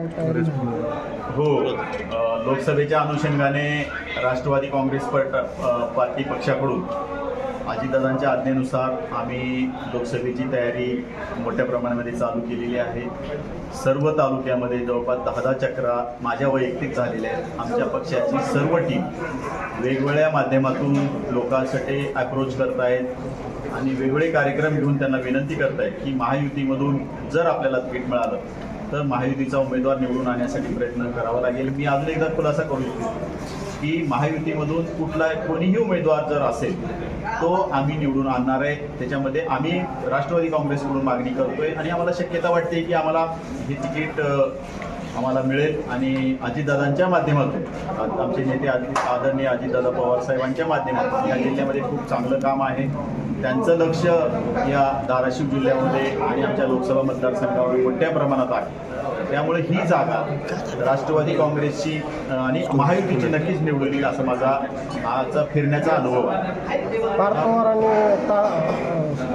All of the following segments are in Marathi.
हो लोकसभेच्या अनुषंगाने राष्ट्रवादी काँग्रेस पट पार्टी पक्षाकडून अजितदादांच्या आज्ञेनुसार आम्ही लोकसभेची तयारी मोठ्या प्रमाणामध्ये चालू केलेली आहे. सर्व तालुक्यामध्ये जवळपास दहा दहा चक्रा माझ्या वैयक्तिक झालेल्या आहेत. आमच्या पक्षाची सर्व टीम वेगवेगळ्या माध्यमातून लोकांसाठी अप्रोच करत आहेत आणि वेगवेगळे कार्यक्रम घेऊन त्यांना विनंती करत आहेत की महायुतीमधून जर आपल्याला तिकीट मिळालं तर महायुतीचा उमेदवार निवडून आणण्यासाठी प्रयत्न करावा लागेल. मी अजून एकदा खुलासा करू इच्छितो की महायुतीमधून कुठला कोणीही उमेदवार जर असेल तो आम्ही निवडून आणणार आहे. त्याच्यामध्ये आम्ही राष्ट्रवादी काँग्रेसकडून मागणी करतोय आणि आम्हाला शक्यता वाटते की आम्हाला हे तिकीट आम्हाला मिळेल आणि अजितदादांच्या माध्यमातून आमचे नेते आदि आदरणीय अजितदादा पवार साहेबांच्या माध्यमातून या जिल्ह्यामध्ये खूप चांगलं काम आहे. त्यांचं लक्ष या धाराशिव जिल्ह्यामध्ये आणि आमच्या लोकसभा मतदारसंघावर मोठ्या प्रमाणात आहे. त्यामुळे ही जागा राष्ट्रवादी काँग्रेसची आणि महायुतीची नक्कीच निवडून येईल असा माझा आजचा फिरण्याचा अनुभव आहे.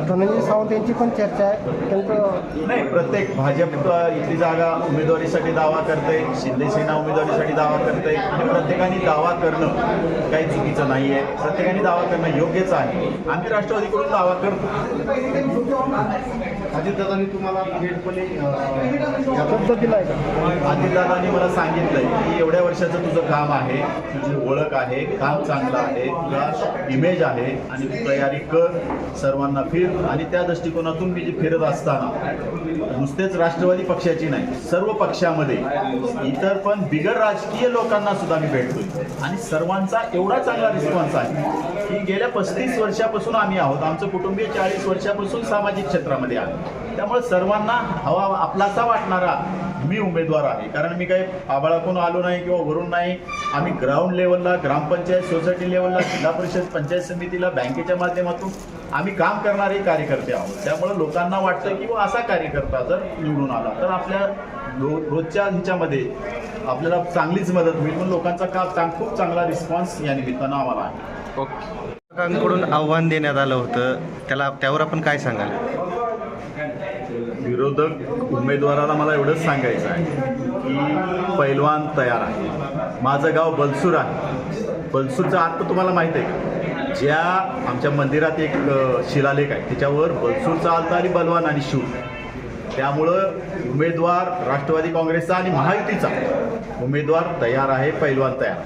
धनंजय सावंत यांची पण चर्चा आहे. त्यांचं नाही प्रत्येक भाजप इथली जागा उमेदवारीसाठी दावा करते शिंदे सेना उमेदवारीसाठी दावा करते आणि प्रत्येकाने दावा करणं काही चुकीचं नाही आहे प्रत्येकाने दावा करणं योग्यच आहे. आम्ही राष्ट्रवादीकडून दावा करतो. अजितदादांनी तुम्हाला थेटपणे शब्द दिलाय का? अजितदादांनी मला सांगितलंय की एवढ्या वर्षाचं तुझं काम आहे तुझी ओळख आहे काम चांगलं आहे तुझा इमेज आहे आणि तू तयारी कर सर्वांना फिर. आणि त्या दृष्टिकोनातून मी जी फिरत असताना नुसतेच राष्ट्रवादी पक्षाची नाही सर्व पक्षामध्ये इतर पण बिगर राजकीय लोकांना सुद्धा मी भेटतोय. आणि सर्वांचा एवढा चांगला रिस्पॉन्स आहे की गेल्या पस्तीस वर्षापासून आम्ही आहोत. आमचं कुटुंबीय चाळीस वर्षापासून सामाजिक क्षेत्रामध्ये आहे. त्यामुळे सर्वांना हवा आपलासा वाटणारा मी उमेदवार आहे. कारण मी काही आबाळाकडून आलो नाही किंवा वरून नाही. आम्ही ग्राउंड लेवलला ग्रामपंचायत सोसायटी लेवलला जिल्हा परिषद पंचायत समितीला बँकेच्या माध्यमातून आम्ही काम करणारे कार्यकर्ते आहोत. त्यामुळे लोकांना वाटतं की व असा कार्यकर्ता जर निवडून आला तर आपल्या रो रोजच्या ह्याच्यामध्ये आपल्याला चांगलीच मदत होईल. पण लोकांचा का चांग खूप चांगला रिस्पॉन्स या निमित्तानं आम्हाला आहे. लोकांकडून आव्हान देण्यात आलं होतं. त्याला त्यावर आपण काय सांगाल? विरोधक उमेदवाराला मला एवढंच सांगायचं आहे की पैलवान तयार आहे. माझं गाव बलसूर आहे. बलसूरचा अर्थ तुम्हाला माहीत आहे का? ज्या आमच्या मंदिरात एक शिलालेख आहे. त्याच्यावर बलसूरचा अर्थ आणि बलवान आणि शूर त्यामुळं उमेदवार राष्ट्रवादी काँग्रेसचा आणि महायुतीचा उमेदवार तयार आहे पैलवान तयार